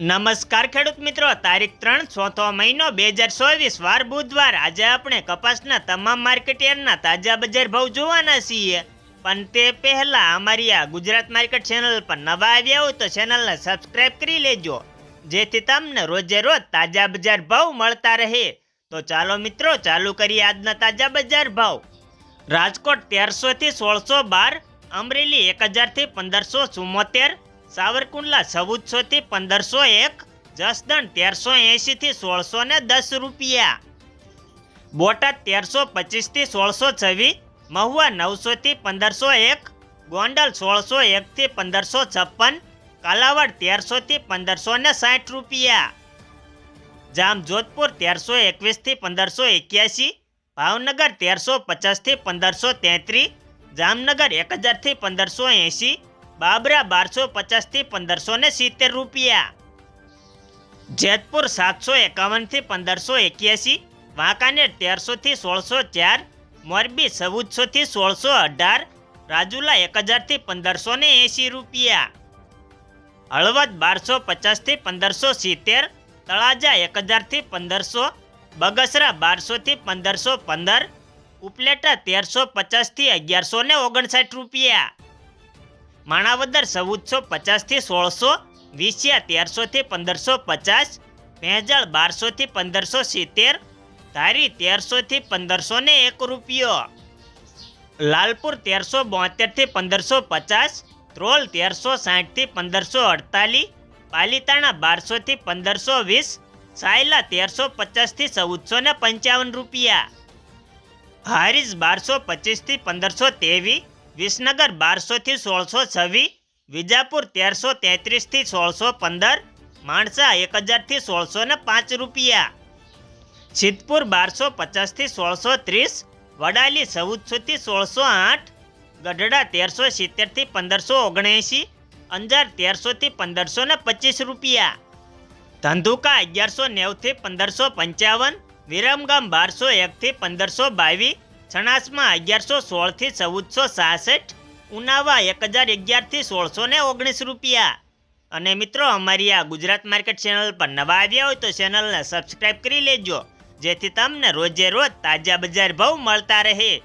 નમસ્કાર ખેડૂત મિત્રો, તારીખ ત્રણ ચોથો મહિનો બે હજાર ચોવીસ વાર બુધવાર. આજે આપણે કપાસના તમામ માર્કેટયાર્ડના તાજા બજાર ભાવ જોવાના છીએ. પણ તે પહેલા અમારી આ ગુજરાત માર્કેટ ચેનલ પર નવા આવ્યા હોય તો ચેનલને સબસ્ક્રાઈબ કરી લેજો. જેથી તમને રોજે રોજ તાજા બજાર ભાવ મળતા રહે. તો ચાલો મિત્રો, ચાલુ કરીએ આજના તાજા બજાર ભાવ. રાજકોટ તેરસો થી સોળસો બાર, અમરેલી એક હજારથી પંદરસો ચુમ્મોતેર સાવરકુંડલા ચૌદસો થી પંદરસો એક જસદણ તેરસો એંશી થી સોળસો ને દસ રૂપિયા. બોટાદ તેરસો પચીસથી સોળસો છવ્વીસ મહુવા નવસો થી પંદરસો એક ગોંડલ સોળસો એક થી પંદરસો છપ્પન કાલાવડ તેરસો થી પંદરસો ને સાઠ રૂપિયા. જામજોધપુર તેરસો એકવીસથી પંદરસો એક્યાસી ભાવનગર તેરસો પચાસથી પંદરસો તેત્રીસ જામનગર એક હજારથી પંદરસો એંશી બાબરા બારસો પચાસથી પંદરસો ને સિત્તેર રૂપિયા. જેતપુર સાતસો એકાવનથી પંદરસો એક્યાસી, વાંકાનેર તેરસો થી સોળસો ચાર, મોરબી ચૌદસો થી સોળસો અઢાર, રાજુલા એક હજારથી પંદરસો ને એંશી રૂપિયા. હળવદ બારસો પચાસથી પંદરસો સિત્તેર, તળાજા એક હજારથી પંદરસો, બગસરા બારસો થી પંદરસો પંદર, ઉપલેટા તેરસો પચાસથી અગિયારસો ને ઓગણસાઠ રૂપિયા. માણાવદર ચૌદસો પચાસથી સોળસો, વિસિયા તેરસોથી પંદરસો પચાસ ભેંજળ બારસોથી પંદરસો સિત્તેર, ધારી તેરસોથી પંદરસો ને એક રૂપિયો. લાલપુર તેરસો બોતેરથી પંદરસો પચાસ ત્રોલ તેરસો સાઠથી પંદરસો અડતાલીસ, પાલીતાણા બારસોથી પંદરસો વીસ, સાયલા તેરસો પચાસથી ચૌદસો ને પંચાવન રૂપિયા. હારીસ બારસો પચીસથી પંદરસો ત્રેવીસ વિસનગર બારસોથી સોળસો છવ્વીસ, વિજાપુર તેરસો તેત્રીસથી સોળસો પંદર, માણસા એક હજારથી સોળસો ને પાંચ રૂપિયા. સિદ્ધપુર બારસો પચાસથી સોળસો ત્રીસ, વડાલી ચૌદસોથી સોળસો આઠ, ગઢડા તેરસો સિત્તેરથી પંદરસો ઓગણએંશી, અંજાર તેરસોથી પંદરસો ને પચીસ રૂપિયા. ધંધુકા અગિયારસો નેવથી પંદરસો પંચાવન, વિરમગામ બારસો એકથી પંદરસો બાવીસ છણાસમાં અગિયારસો સોળથી ચૌદસો સાસઠ, ઉનાવા એક હજાર અગિયારથી સોળસો ને ઓગણીસ રૂપિયા. અને મિત્રો, અમારી આ ગુજરાત માર્કેટ ચેનલ પર નવા આવ્યા હોય તો ચેનલને સબસ્ક્રાઈબ કરી લેજો, જેથી તમને રોજે રોજ તાજા બજાર ભાવ મળતા રહે.